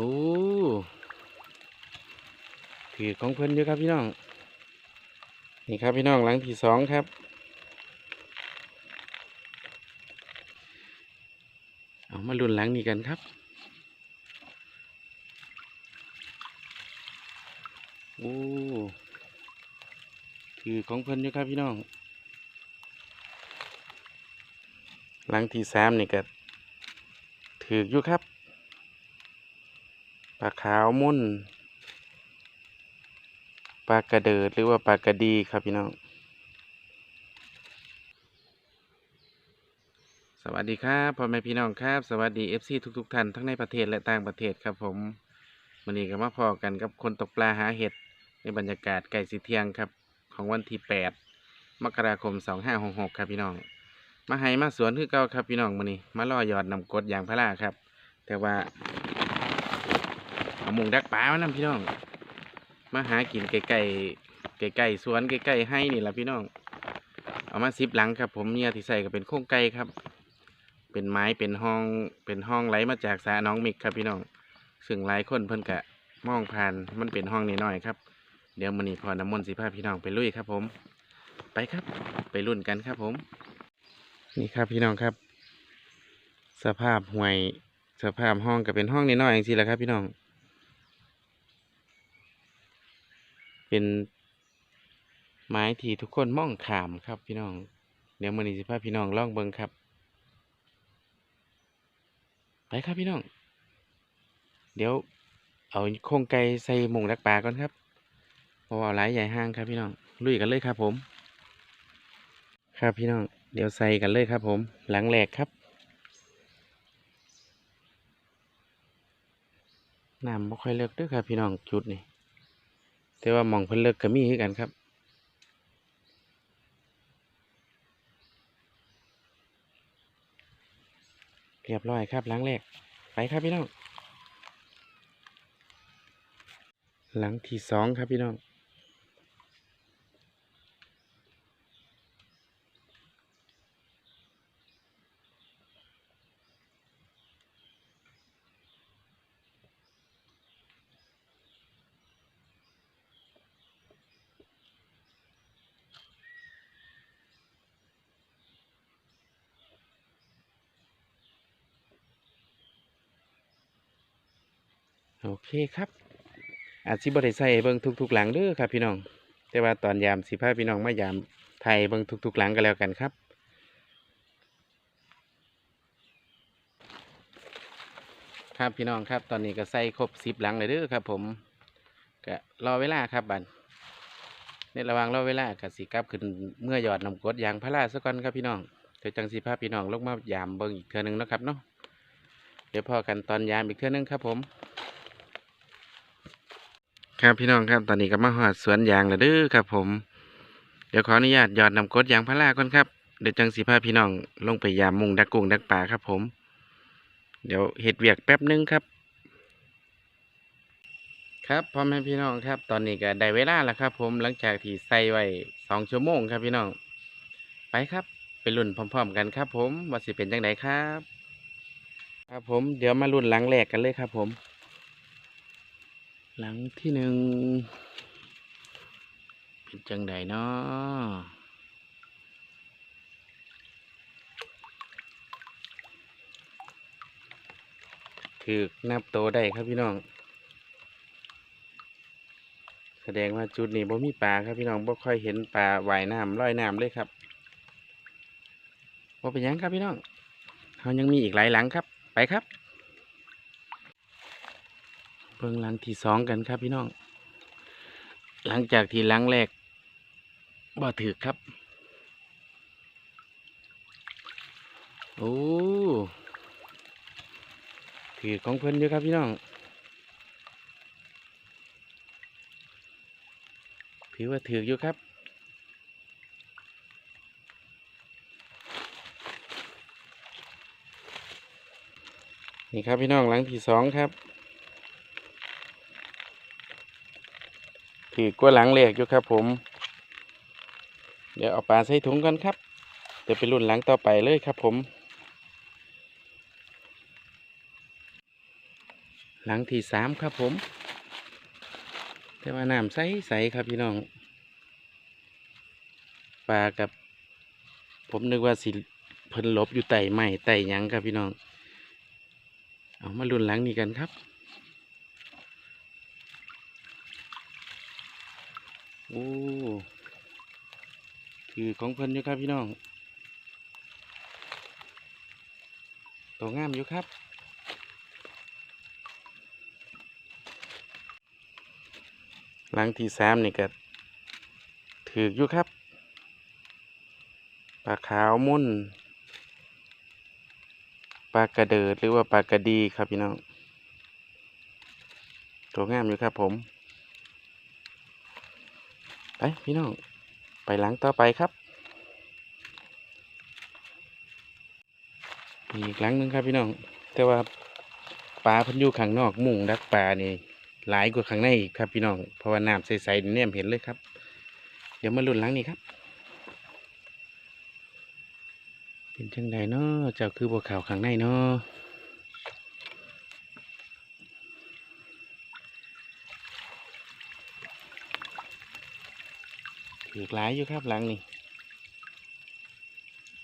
โอ้ถือของเพิ่นอยู่ครับพี่น้อง นี่ครับพี่น้องหลังที่สองครับเอามาลุ้นหลังนี้กันครับโอ้ถือของเพิ่นอยู่ครับพี่น้อง หลังที่สามนี่ก็ถืออยู่ครับ ปลาขาวมุ่นปลากระเดิดหรือว่าปลากระดีครับพี่น้องสวัสดีครับพ่อแม่พี่น้องครับสวัสดี FC ทุก ๆ ท่านทั้งในประเทศและต่างประเทศครับผมวันนี้ก็มาพอกันกับคนตกปลาหาเห็ดในบรรยากาศไก่สีเทียงครับ ของวันที่8มกราคม2566ครับพี่น้อง มาให้มาสวนคือเก่าครับพี่น้องมื้อนี้ มาล่อยอดนำกดอย่างพระราครับ แต่ว่า เอามุงดักปลามานํพี่น้อง มาหากินไก่ไก่ไก่ไก่สวนไก่ไก่ให้นี่แหละพี่น้อง เอามาซิบหลังครับ ผมเนี่ยที่ใส่ก็เป็นโครงไก่ครับ เป็นไม้เป็นห้องเป็นห้องไหลมาจากสระน้องมิกครับพี่น้อง ซึ่งหลายคนเพิ่นกะมองผ่านมันเป็นห้องน้อยๆครับ เดี๋ยวมื้อนี้พอน้ำมนต์สิพาพี่น้องไปลุยครับ ผม ไปครับ ไปรุ่นกันครับผม นี่ครับพี่น้องครับ สภาพห่วยสภาพห้องก็เป็นห้องน้อยๆอย่างที่แหละครับ พี่น้อง เป็นไม้ที่ทุกคนมองขามครับพี่น้อง เดี๋ยวมือนี้สิพาพี่น้องล่องเบิงครับ ไปครับพี่น้อง เดี๋ยวเอาโครงไก่ใส่หมงดักปลาก่อนครับเพราะว่าหลายใหญ่ห้างครับพี่น้องลุยกันเลยครับผม ครับพี่น้อง เดี๋ยวใส่กันเลยครับ ผม หลังแหลกครับน้ำบ่ค่อยเลิกเด้วยครับพี่น้องจุดนี่ แต่ว่ามองเพิ่นเลิกก็มีคือกันครับ เรียบร้อยครับหลังแรก ไปครับพี่น้อง หลังที่สองครับพี่น้อง โอเคครับอาจสิบ่ได้ใส่เบิ่งทุกๆหลังเด้อครับพี่น้อง แต่ว่าตอนยามสิพาพี่น้องมายามไทยเบิ่งทุกๆหลังก็แล้วกันครับครับพี่น้องครับตอนนี้ก็ใส่ครบสิบหลังเลยเด้อครับ ผมก็รอเวลาครับบัดในระหว่างรอเวลาก็สิกลับขึ้นเมื่อหยอดน้ำกดยางพาราซะก่อนครับพี่น้องเดี๋ยวจังสิพาพี่น้องลงมายามเบิ่งอีกเทื่อนึงนะครับเนาะเดี๋ยวพอกันตอนยามอีกเทื่อนึงครับผม ครับพี่น้องครับตอนนี้ก็มาหอดสวนยางแล้วเด้อครับ ผม เดี๋ยวขออนุญาตหยอดน้ำกดยางพาราก่อนครับเดี๋ยวจังสิพาพี่น้องลงไปยามมุงดักกุ้งดักปลาครับ ผม เดี๋ยวเห็ดเวียกแป๊บหนึงครับ ครับพ่อแม่พี่น้องครับ ตอนนี้ก็ได้เวลาแล้วครับ ผมหลังจากที่ใส่ไว้สองชั่วโมงครับพี่น้อง ไปครับไปรุ่นพร้อม ๆ กันครับ ผมว่าสิเป็นจังไดครับ ครับผมเดี๋ยวมารุ่นหลังแรกกันเลยครับ ผม หลังที่หนึ่งเป็นจังไดเนาะคือนับโตได้ครับพี่น้อง แสดงว่าจุดนี้บ่มีปลาครับพี่น้องบ่ค่อยเห็นปลาว่ายน้ำลอยน้ำเลยครับบ่เป็นยังครับพี่น้องเขายังมีอีกหลายหลังครับ ไปครับ เบิ่งหลังที่สองกันครับพี่น้อง หลังจากที่หลังแรกบ่ถือครับ โอ้ถือของเพิ่นอยู่ครับพี่น้อง ถือว่าถืออยู่ครับนี่ครับพี่น้องหลังที่สองครับ ถือกว่าหลังแรกอยู่ครับผม เดี๋ยวเอาปลาใส่ถุงกันครับ เดี๋ยวไปรุ่นหลังต่อไปเลยครับผม หลังที่สามครับผม แต่ว่าน้ำใสใสๆครับพี่น้อง ปลากับ ผมนึกว่าสิเพิ่นลบอยู่ไต่ไม้ไต่หยังครับพี่น้อง เอามาลุ้นหลังนี้กันครับ โอ้คือของเพิ่นอยู่ครับพี่น้องตัวงามอยู่ครับ หลังที่สามนี่ก็ถืออยู่ครับปลาขาวมุ่นปลากระเดิดหรือว่าปลากระดีครับพี่น้องตัวงามอยู่ครับผม ไปพี่น้อง ไปหลังต่อไปครับอีกหลังหนึงครับพี่น้อง แต่ว่าปลาพันยูข้างนอกมุงดักปลานี่หลายกว่าข้างในอีกครับพี่น้องเพราะว่าน้ำใสๆเนี่ยเห็นเลยครับ เดี๋ยวมาลุ้นหลังนี้ครับ เป็นจังใดเนาะเจ้าคือบัวขาวข้างในเนาะ ถือหลายอยู่ครับหลังนี่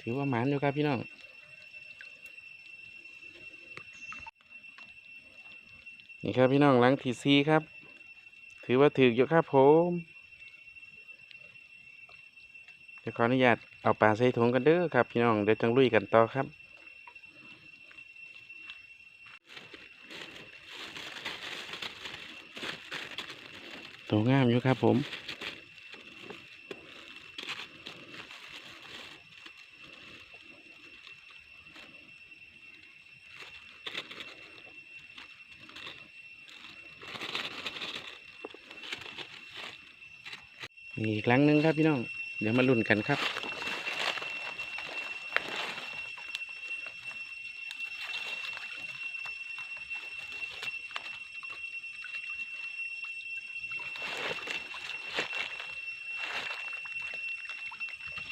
ถือว่าหมานอยู่ครับพี่น้องนี่ครับพี่น้องหลังทีซีครับ ถือว่าถืออยู่ครับผมเดี๋ยวขออนุญาตเอาปลาใส่ถุงกันเด้อครับพี่น้องเดี๋ยวจังลุยกันต่อครับตัวงามอยู่ครับผม อีกครั้งหนึ่งครับพี่น้อง เดี๋ยวมาลุ้นกันครับ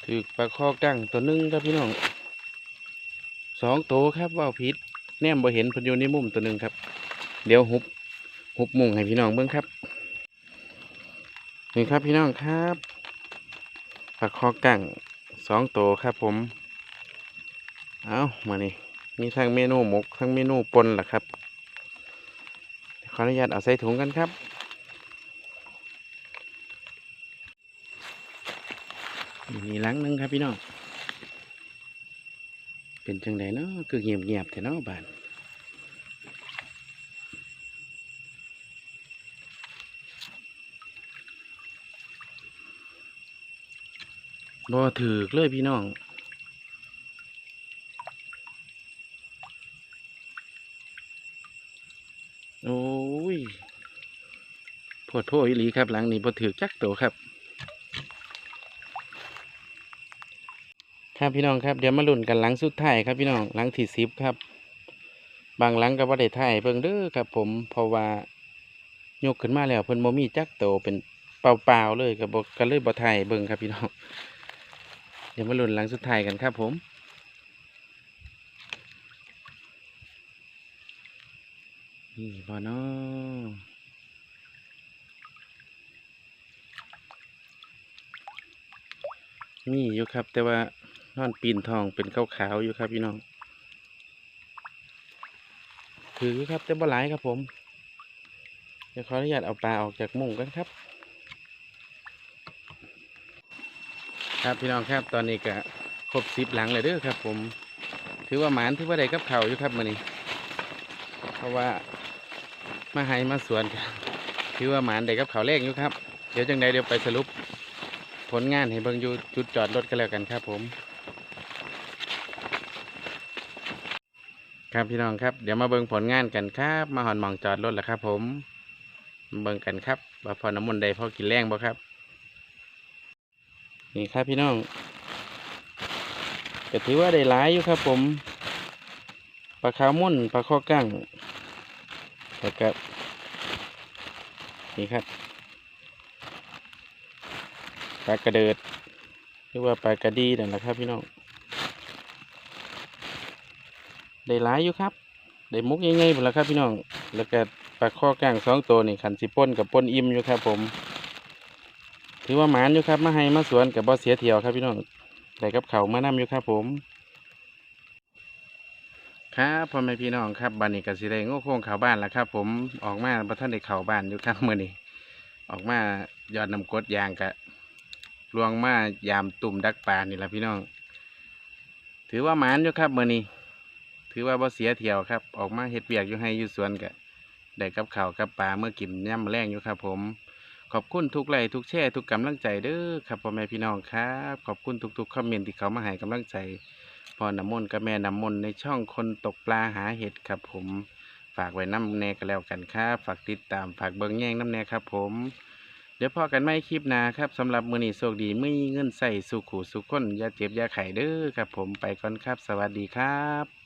ถือปลาคอกั้งตัวหนึงครับพี่น้องสองโตครับว่าวผิดแนมบ่เห็นเพนอยู่ในมุมตัวหนึ่งครับ เดี๋ยวหุบหุบมุงให้พี่น้องเบิ่งครับ นี่ครับพี่น้องครับปลาคอกั้งสองตัวครับผม เอามานี่มีทั้งเมนูหมกทั้งเมนูปนแหละครับ ขออนุญาตเอาใส่ถุงกันครับมีหลังหนึงครับพี่น้อง เป็นจังไดเนาะคือเงียบเงียบๆแต่เนาะบ้าน บ่ถือเลยพี่น้องโอ้ยปวดโพอีหลีครับ หลังนี้บ่ถือจักโตครับ ครับพี่น้องครับ เดี๋ยวมาลุ้นกันหลังสุดท้ายครับพี่น้องหลังที่สิบครับ บางหลังก็บ่ได้ถ่ายเบิ่งเด้อครับ ผมเพราะว่ายกขึ้นมาแล้วเพิ่นบ่มีจักโตเป็นเปล่าๆเลยก็บ่ก็เลยบ่ถ่ายเบิ่งครับพี่น้อง เดี๋ยวมาลุ้นหลังสุดท้ายกันครับผมนี่บ่เนาะมีอยู่ครับ แต่ว่านอนปีนทองเป็นขาวๆอยู่ครับพี่น้องถือครับแต่บ่หลายครับผมเดี๋ยวขออนุญาตเอาปลาออกจากมุ้งกันครับ ครับพี่น้องครับตอนนี้ก็ครบสิบหลังเลยเด้อครับ ผม ถือว่าหมานถือว่าได้กับเขาอยู่ครับมื้อนี้ เพราะว่ามาให้มาสวนกันถือว่าหมานได้กับเขาวแรกอยู่ครับ เดี๋ยวจังใดเดี๋ยวไปสรุป ผลงานให้เบิ่งอยู่จุดจอดรถกันแล้วกันครับผม ครับพี่น้องครับเดี๋ยวมาเบิ่งผลงานกันครับ มาหอนมองจอดรถแล้วครับ ผมเบิ่งกันครับว่าพอน้ำมันต์ใดพอกินแรงบ่ครับ นี่ครับพี่น้องก็ถือว่าได้หลายอยู่ครับ ผมปลาขาวม่นปลาข้อกั้งแล้วก็นี่ครับปลากระเดิดหรือว่าปลากระดีนั่นแหละครับพี่น้องได้หลายอยู่ครับได้มุกใหญ่ๆหมดแล้วครับพี่น้องแล้วก็ปลาข้อกลางสองตัวนี่ขันสิป่นกับป่นอิ่มอยู่ครับผม ถือว่าหมานอยู่ครับมาให้มาสวนกับบ่เสียเที่ยวครับพี่น้องได้กับเขามานำอยู่ครับผม ครับพ่อแม่พี่น้องครับบันนี้ก็สิได้โง่โค้งเขาบ้านแล้วครับ ผมออกมาบ่ทันได้เขาบ้านอยู่ครับเมื้อนี้ออกมายอดน้ำกดยางกะลวงมายามตุ่มดักปลานี่แหละพี่น้อง ถือว่าหมานอยู่ครับเมื้อนี้ ถือว่าบ่เสียเที่ยวครับ ออกมาเฮ็ดเวียกอยู่ให้อยู่สวนกะได้กับเขากับปลาเมื่อกินย่ำแรงอยู่ครับ ผม ขอบคุณทุกไลค์ทุกแชร์ทุกกำลังใจเด้อครับพ่อแม่พี่น้องครับขอบคุณทุกๆคอมเมนต์ที่เขามาให้กำลังใจพอน้ำมนต์กับแม่น้ำมนต์ในช่องคนตกปลาหาเห็ดครับผมฝากไว้น้ำแน่ก็แล้วกันครับฝากติดตามฝากเบิ้งแย่งน้ำแน่ครับผม เดี๋ยวพอกันไม่คลิปหน้าครับสำหรับมือนี้โชคดีไม่เงินใส่สุขูสุขคนอย่าเจ็บอย่าไข้เด้อครับผมไปก่อนครับ สวัสดีครับ